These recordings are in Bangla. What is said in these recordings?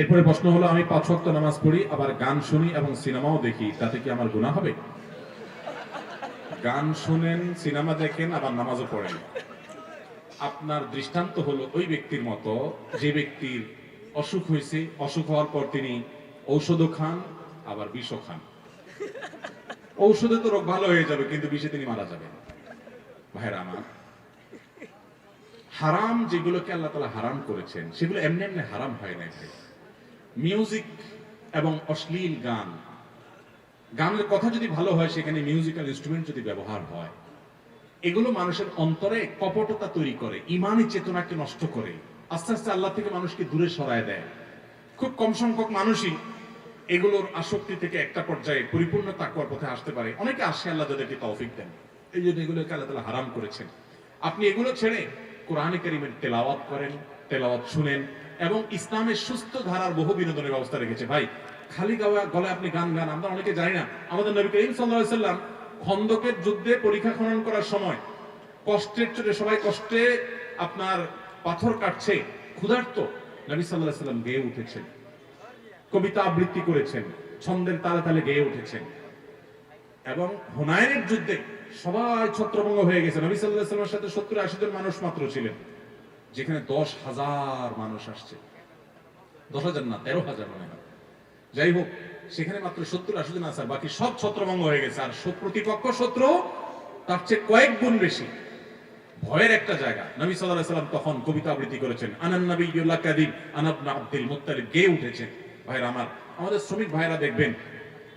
এরপরে প্রশ্ন হলো, আমি পাঁচ ওয়াক্ত নামাজ পড়ি, আবার গান শুনি এবং সিনেমাও দেখি, তাতে কি আমার গুণা হবে? গান শুনেন, সিনেমা দেখেন, আবার নামাজও পড়েন। আপনার দৃষ্টান্ত হলো ওই ব্যক্তির মতো, যে ব্যক্তির অসুখ হয়েছে, অসুখ হওয়ার পর তিনি ঔষধও খান, আবার বিষও খান। ঔষধে তো রোগ ভালো হয়ে যাবে, কিন্তু বিষে তিনি মারা যাবেন। ভাইরা আমার, হারাম যেগুলোকে আল্লাহ তালা হারাম করেছেন, সেগুলো এমনি এমনি হারাম হয় না ভাই। মিউজিক এবং অশ্লীল গান। গানের কথা যদি ভালো হয়, সেখানে মিউজিক্যাল ইনস্ট্রুমেন্ট যদি ব্যবহার হয়, এগুলো মানুষের অন্তরে কপটতা তৈরি করে, ইমানি চেতনাকে নষ্ট করে। আস্তে আস্তে আল্লাহ থেকে মানুষকে দূরে সরায় দেয়। খুব কম সংখ্যক মানুষই এগুলোর আসক্তি থেকে একটা পর্যায়ে পরিপূর্ণ তাকুয়ার পথে আসতে পারে। অনেকে আসে আল্লাহ যাদেরকে তৌফিক দেন। এই জন্য এগুলোকে আল্লাহ তাআলা হারাম করেছেন। আপনি এগুলো ছেড়ে কোরআনে কারিমের তেলাওয়াত করেন, তেলাওয়াত শুনেন এবং ইসলামের সুস্থ ধারার বহু বিনোদনের ব্যবস্থা রেখেছে। ভাই, খালি গাওয়া গলায় আপনি গান গান, আমরা অনেকে জানি না। আমাদের নবী করিম সাল্লাল্লাহু সাল্লাম খন্দকের যুদ্ধে পরীক্ষা খনন করার সময় কষ্টের চোটে সবাই কষ্টে আপনার পাথর কাটছে, ক্ষুধার্ত। নবী আলাইহি সাল্লাম গেয়ে উঠেছেন। কবিতা আবৃত্তি করেছেন, ছন্দের তালে তালে গেয়ে উঠেছেন। এবং হুনায়নের যুদ্ধে সবাই ছত্রভঙ্গ হয়ে গেছে। নবী আলাইহি সাল্লামের সাথে সত্তর আশি জন মানুষ মাত্র ছিলেন। যেখানে দশ হাজার মানুষ আসছে। দশ হাজার না, তেরো হাজার মনে হয়। যাই হোক, সেখানে মাত্র সত্তর আশি আছে, আর বাকি সব ছত্রভঙ্গ হয়ে গেছে। আর প্রতিপক্ষ শত্রু তার চেয়ে কয়েক গুণ বেশি। ভয়ের একটা জায়গা। নবী আলাইহি সাল্লাম তখন কবিতা আবৃত্তি করেছেন, আনান নবিয়্যুল্লাহ কাদিম আনাবনা আব্দুল মুত্তালিব। গেয়ে উঠেছেন। ভাইরা আমার, আমাদের শ্রমিক ভাইরা দেখবেন,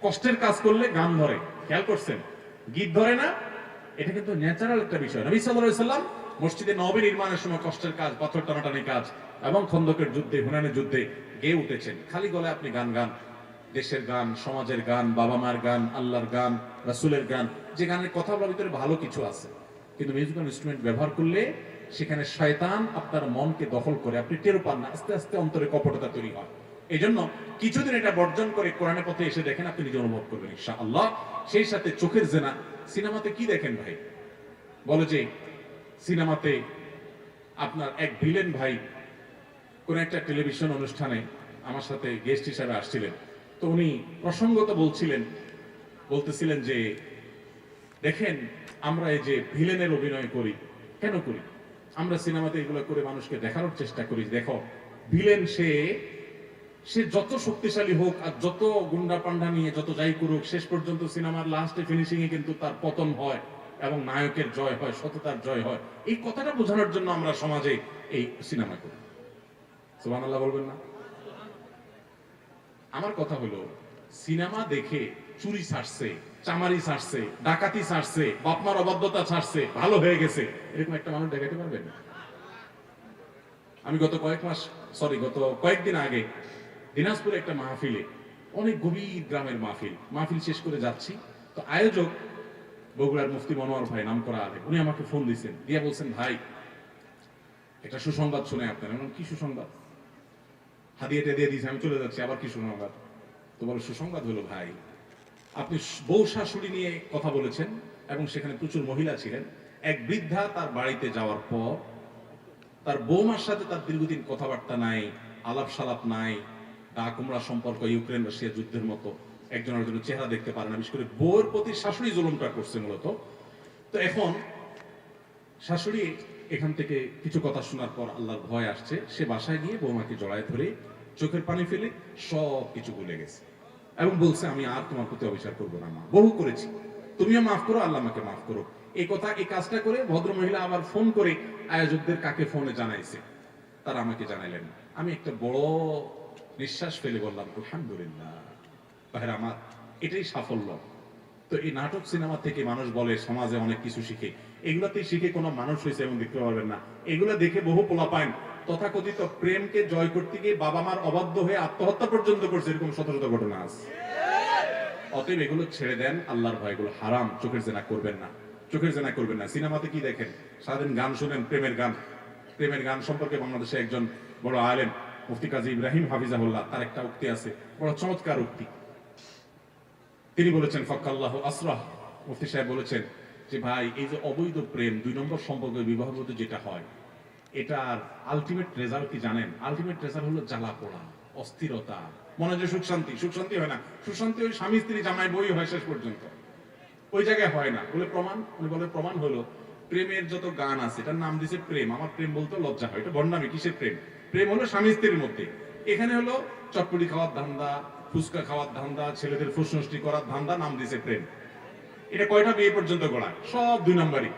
কষ্টের কাজ করলে গান ধরে। খেয়াল করছেন? গীত ধরে না? এটা কিন্তু ন্যাচারাল একটা বিষয়। নবী আলাইহি সাল্লাম মসজিদে নবী নির্মাণের সময় কষ্টের কাজ, পাথর টানাটানি কাজ এবং খন্দকের যুদ্ধে, হুনানের যুদ্ধে গেয়ে উঠেছেন। খালি গলায় আপনি গান গান, দেশের গান, সমাজের গান, বাবা মার গান, আল্লাহর গান, রাসূলের গান, যে গানের কথা বলার ভিতরে ভালো কিছু আছে। কিন্তু মিউজিক্যাল ইনস্ট্রুমেন্ট ব্যবহার করলে সেখানে শয়তান আপনার মনকে দখল করে, আপনি টেরো পান না, আস্তে আস্তে অন্তরে কপটতা তৈরি হয়। এই জন্য কিছুদিন এটা বর্জন করে কোরআনের পথে এসে দেখেন আপনি নিজে অনুভব করবেন আল্লাহ সেই সাথে চোখের জেনা, সিনেমাতে কি দেখেন ভাই? বলে যে সিনেমাতে আপনার এক ভিলেন ভাই কোন একটা টেলিভিশন অনুষ্ঠানে আমার সাথে গেস্ট হিসাবে আসছিলেন। তো উনি প্রসঙ্গত বলছিলেন, বলতেছিলেন যে, দেখেন, আমরা এই যে ভিলেনের অভিনয় করি, কেন করি? আমরা সিনেমাতে এগুলো করে মানুষকে দেখানোর চেষ্টা করি। দেখো, ভিলেন সে সে যত শক্তিশালী হোক আর যত গুন্ডা পান্ডা নিয়ে যত যাই করুক, শেষ পর্যন্ত সিনেমার লাস্টে ফিনিশিং এ কিন্তু তার পতন হয় এবং নায়কের জয় হয়, সততার জয় হয়। এই কথাটা বোঝানোর জন্য আমরা সমাজে এই সিনেমা করি। সুবহানাল্লাহ বলবেন না? আমার কথা হলো, সিনেমা দেখে চুরি ছাড়ছে, চামারি ছাড়ছে, ডাকাতি ছাড়ছে, বাপমার অবাধ্যতা ছাড়ছে, ভালো হয়ে গেছে, এরকম একটা মানুষ দেখাতে পারবেন? আমি গত কয়েক মাস সরি গত কয়েকদিন আগে দিনাজপুরে একটা মাহফিলে অনেক গভীর গ্রামের মাহফিল মাহফিল শেষ করে যাচ্ছি। তো আয়োজক বগুড়ার মুফতি মনোয়ার ভাই নাম করা আলে উনি আমাকে ফোন দিয়েছেন দিয়ে বলছেন ভাই একটা সুসংবাদ শুনে আপনার। বললাম, কি সুসংবাদ? হাদিয়াটা দিয়ে দিয়েছে আমি চলে যাচ্ছি আবার কি সুসংবাদ? তো বলো সুসংবাদ হলো ভাই আপনি বউ শাশুড়ি নিয়ে কথা বলেছেন এবং সেখানে প্রচুর মহিলা ছিলেন। এক বৃদ্ধা তার বাড়িতে যাওয়ার পর তার বৌমার সাথে তার দীর্ঘদিন কথাবার্তা নাই আলাপ সালাপ নাই কুমড়া সম্পর্ক ইউক্রেন রাশিয়া যুদ্ধের মতো একজন আরেকজনের চেহারা দেখতে পারে না। বিশেষ করে বউয়ের প্রতি শাশুড়ি জুলুমটা করছে মূলত। তো এখন শাশুড়ি এখান থেকে কিছু কথা শোনার পর আল্লাহর ভয় আসছে। সে বাসায় গিয়ে বৌমাকে জড়ায় ধরে চোখের পানি ফেলে সব কিছু ভুলে গেছে এবং বলছে, আমি আর তোমার প্রতি অবিচার করব না, মা। বহু করেছি। তুমিও মাফ করো, আল্লাহ আমাকে মাফ করো এই কথা, এই কাজটা করে ভদ্র মহিলা আবার ফোন করে আয়োজকদের কাকে ফোনে জানাইছে। তারা আমাকে জানাইলেন, আমি একটা বড় নিঃশ্বাস ফেলে বললাম, আলহামদুলিল্লাহ। আমার এটাই সাফল্য। তো এই নাটক সিনেমা থেকে মানুষ বলে, সমাজে অনেক কিছু শিখে। এগুলাতে শিখে কোনো মানুষ হয়েছে এবং দেখতে পারবেন না। এগুলা দেখে বহু পোলা পায় তথাকথিত প্রেমকে জয় করতে গিয়ে বাবা মার অবাধ্য হয়ে আত্মহত্যা পর্যন্ত করছে, এরকম শত শত ঘটনা আছে অতএব এগুলো ছেড়ে দেন, আল্লাহর ভয় এগুলো হারাম, চোখের জেনা করবেন না। চোখের জেনা করবেন না। সিনেমাতে কি দেখেন? সারাদিন গান শুনেন, প্রেমের গান। প্রেমের গান সম্পর্কে বাংলাদেশে একজন বড় আলেম মুফতি কাজী ইব্রাহিম হাফিজাহুল্লাহ, তার একটা উক্তি আছে, বড় চমৎকার উক্তি। তিনি বলেছেন, ফক্কাল্লাহ আসরাহ। মুফতি সাহেব বলেছেন যে, ভাই, এই যে অবৈধ প্রেম, দুই নম্বর সম্পর্কে বিবাহ যেটা হয়, এটার আলটিমেট রেজাল্ট কি জানেন? আলটিমেট রেজাল্ট হলো জ্বালা পোড়া, অস্থিরতা, মনে হয় সুখ শান্তি। সুখ শান্তি হয় না। সুখ শান্তি ওই স্বামী স্ত্রী জামাই বই হয় শেষ পর্যন্ত। ওই জায়গায় হয় না। বলে প্রমাণ? উনি বলে, প্রমাণ হলো, প্রেমের যত গান আছে, এটার নাম দিছে প্রেম। আমার প্রেম বলতে লজ্জা হয়। এটা বন্ডামি কিসের প্রেম? প্রেম হলো স্বামী স্ত্রীর মধ্যে। এখানে হলো চটপটি খাওয়ার ধান্দা, ফুচকা খাওয়ার ধান্দা, ছেলেদের ফুসনষ্টি করার ধান্দা, নাম দিছে প্রেম। এটা কয়টা বিয়ে পর্যন্ত গড়ায়? সব দুই নম্বরই।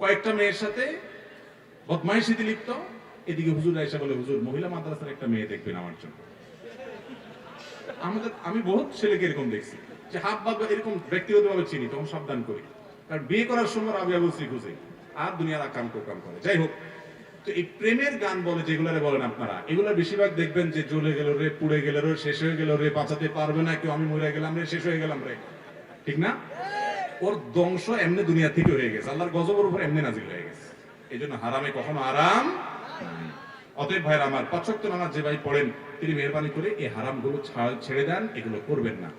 কয়েকটা মেয়ের সাথে বদমাইশিতে লিপ্ত। এদিকে হুজুর এসে বলে, হুজুর, মহিলা মাদ্রাসার একটা মেয়ে দেখবেন আমার জন্য। আমাদের আমি বহুত ছেলেকে এরকম দেখছি, যে হাত বাদ এরকম ব্যক্তিগতভাবে চিনি তখন সাবধান করি। কারণ বিয়ে করার সময় আবু শ্রী খুঁজে আর দুনিয়ার আকাম করে। যাই হোক তো এই প্রেমের গান বলে যেগুলারে বলেন আপনারা, এগুলা বেশিরভাগ দেখবেন যে জ্বলে গেল রে, পুড়ে গেল রে, শেষ হয়ে গেল রে, বাঁচাতে পারবে না, কেউ আমি মরে গেলাম রে, শেষ হয়ে গেলাম রে। ঠিক না? ওর ধ্বংস এমনি দুনিয়া থেকে হয়ে গেছে, আল্লাহর গজবের উপর এমনি নাজিল হয়ে গেছে। এই জন্য হারামে কখনো আরাম। অতএব ভাইরা আমার পাঁচক্ত নামাজ যে ভাই পড়েন, তিনি মেহরবানি করে এই হারামগুলো ছেড়ে দেন, এগুলো করবেন না।